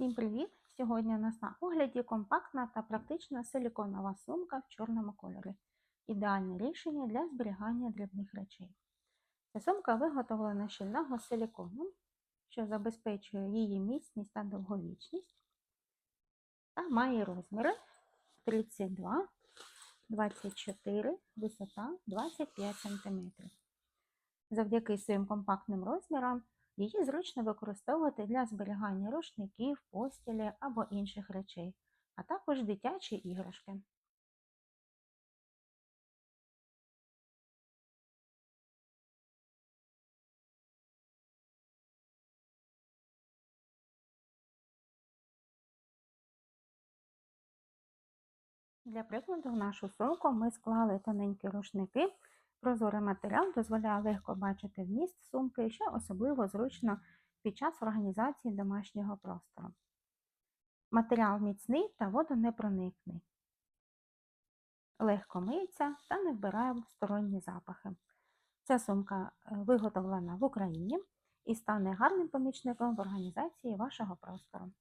Всім привіт! Сьогодні у нас на огляді компактна та практична силіконова сумка в чорному кольорі. Ідеальне рішення для зберігання дрібних речей. Ця сумка виготовлена з щільного силікону, що забезпечує її міцність та довговічність, та має розміри 32, 24, висота 25 см. Завдяки своїм компактним розмірам Її зручно використовувати для зберігання рушників, постілі або інших речей, а також дитячі іграшки. Для прикладу в нашу сумку ми склали тоненькі рушники. Прозорий матеріал дозволяє легко бачити вміст сумки, що особливо зручно під час організації домашнього простору. Матеріал міцний та водонепроникний. Легко миється та не вбирає сторонні запахи. Ця сумка е, виготовлена в Україні і стане гарним помічником в організації вашого простору.